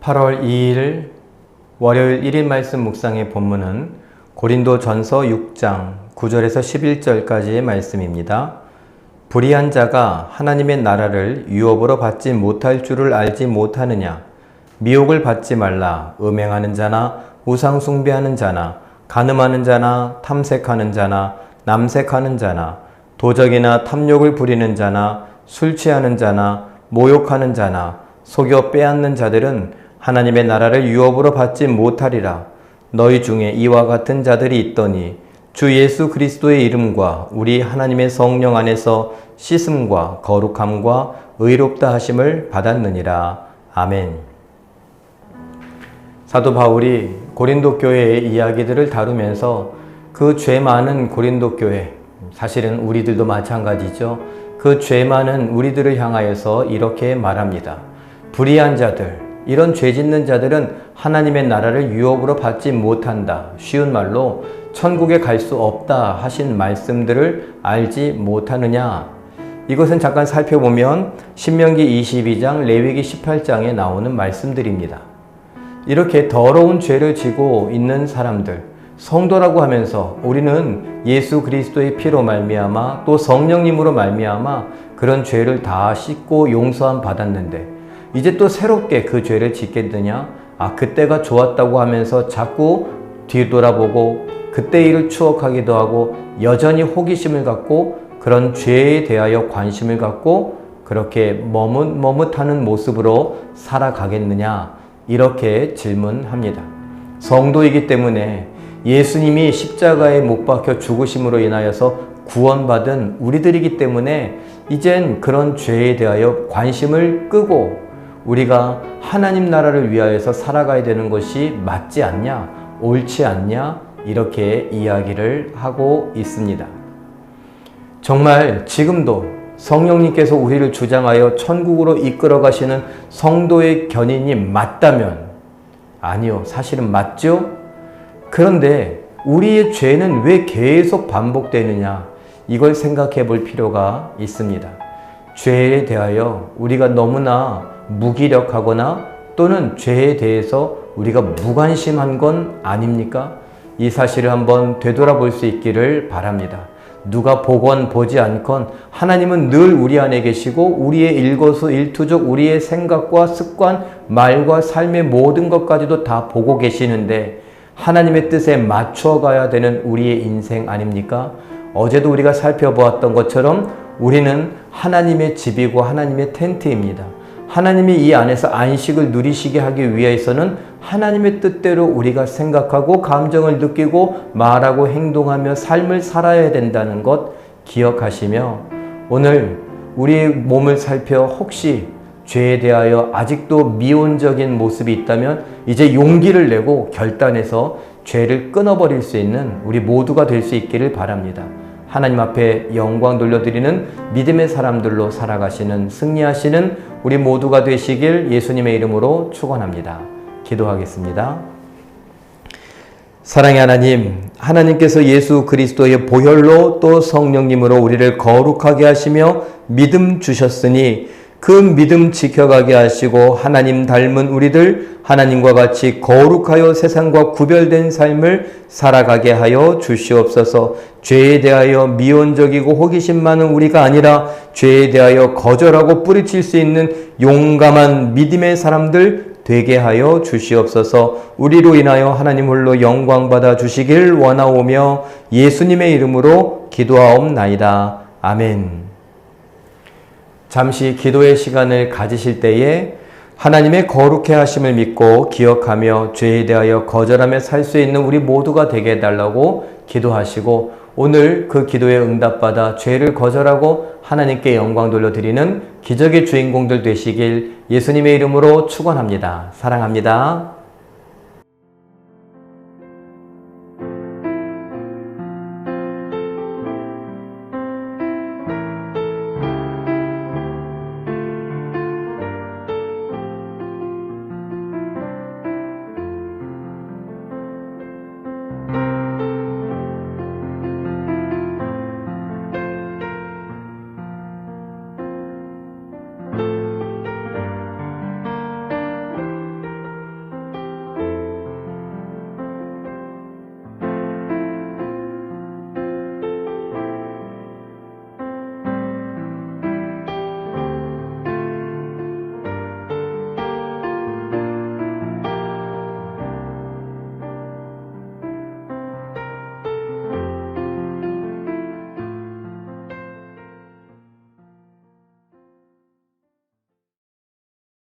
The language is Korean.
8월 2일 월요일 1일 말씀 묵상의 본문은 고린도 전서 6장 9절에서 11절까지의 말씀입니다. 불의한 자가 하나님의 나라를 유업으로 받지 못할 줄을 알지 못하느냐? 미혹을 받지 말라. 음행하는 자나 우상숭배하는 자나 간음하는 자나 탐색하는 자나 남색하는 자나 도적이나 탐욕을 부리는 자나 술 취하는 자나 모욕하는 자나 속여 빼앗는 자들은 하나님의 나라를 유업으로 받지 못하리라. 너희 중에 이와 같은 자들이 있더니 주 예수 그리스도의 이름과 우리 하나님의 성령 안에서 씻음과 거룩함과 의롭다 하심을 받았느니라. 아멘. 사도 바울이 고린도 교회의 이야기들을 다루면서 그 죄 많은 고린도 교회, 사실은 우리들도 마찬가지죠. 그 죄 많은 우리들을 향하여서 이렇게 말합니다. 불의한 자들, 이런 죄 짓는 자들은 하나님의 나라를 유업으로 받지 못한다. 쉬운 말로 천국에 갈 수 없다 하신 말씀들을 알지 못하느냐. 이것은 잠깐 살펴보면 신명기 22장, 레위기 18장에 나오는 말씀들입니다. 이렇게 더러운 죄를 지고 있는 사람들, 성도라고 하면서 우리는 예수 그리스도의 피로 말미암아 또 성령님으로 말미암아 그런 죄를 다 씻고 용서함 받았는데 이제 또 새롭게 그 죄를 짓겠느냐? 아, 그때가 좋았다고 하면서 자꾸 뒤돌아보고 그때 일을 추억하기도 하고 여전히 호기심을 갖고 그런 죄에 대하여 관심을 갖고 그렇게 머뭇머뭇하는 모습으로 살아가겠느냐? 이렇게 질문합니다. 성도이기 때문에 예수님이 십자가에 못 박혀 죽으심으로 인하여서 구원받은 우리들이기 때문에 이젠 그런 죄에 대하여 관심을 끄고 우리가 하나님 나라를 위하여서 살아가야 되는 것이 맞지 않냐, 옳지 않냐, 이렇게 이야기를 하고 있습니다. 정말 지금도 성령님께서 우리를 주장하여 천국으로 이끌어 가시는 성도의 견인이 맞다면, 아니요, 사실은 맞죠? 그런데 우리의 죄는 왜 계속 반복되느냐? 이걸 생각해 볼 필요가 있습니다. 죄에 대하여 우리가 너무나 무기력하거나 또는 죄에 대해서 우리가 무관심한 건 아닙니까? 이 사실을 한번 되돌아볼 수 있기를 바랍니다. 누가 보건 보지 않건 하나님은 늘 우리 안에 계시고 우리의 일거수 일투족 우리의 생각과 습관 말과 삶의 모든 것까지도 다 보고 계시는데 하나님의 뜻에 맞춰 가야 되는 우리의 인생 아닙니까? 어제도 우리가 살펴보았던 것처럼 우리는 하나님의 집이고 하나님의 텐트입니다. 하나님이 이 안에서 안식을 누리시게 하기 위해서는 하나님의 뜻대로 우리가 생각하고 감정을 느끼고 말하고 행동하며 삶을 살아야 된다는 것 기억하시며 오늘 우리의 몸을 살펴 혹시 죄에 대하여 아직도 미온적인 모습이 있다면 이제 용기를 내고 결단해서 죄를 끊어버릴 수 있는 우리 모두가 될 수 있기를 바랍니다. 하나님 앞에 영광 돌려드리는 믿음의 사람들로 살아가시는 승리하시는 우리 모두가 되시길 예수님의 이름으로 축원합니다. 기도하겠습니다. 사랑의 하나님, 하나님께서 예수 그리스도의 보혈로 또 성령님으로 우리를 거룩하게 하시며 믿음 주셨으니 그 믿음 지켜가게 하시고 하나님 닮은 우리들 하나님과 같이 거룩하여 세상과 구별된 삶을 살아가게 하여 주시옵소서. 죄에 대하여 미온적이고 호기심 많은 우리가 아니라 죄에 대하여 거절하고 뿌리칠 수 있는 용감한 믿음의 사람들 되게 하여 주시옵소서. 우리로 인하여 하나님 홀로 영광 받아 주시길 원하오며 예수님의 이름으로 기도하옵나이다. 아멘. 잠시 기도의 시간을 가지실 때에 하나님의 거룩해 하심을 믿고 기억하며 죄에 대하여 거절하며 살 수 있는 우리 모두가 되게 해달라고 기도하시고 오늘 그 기도에 응답받아 죄를 거절하고 하나님께 영광 돌려드리는 기적의 주인공들 되시길 예수님의 이름으로 축원합니다. 사랑합니다.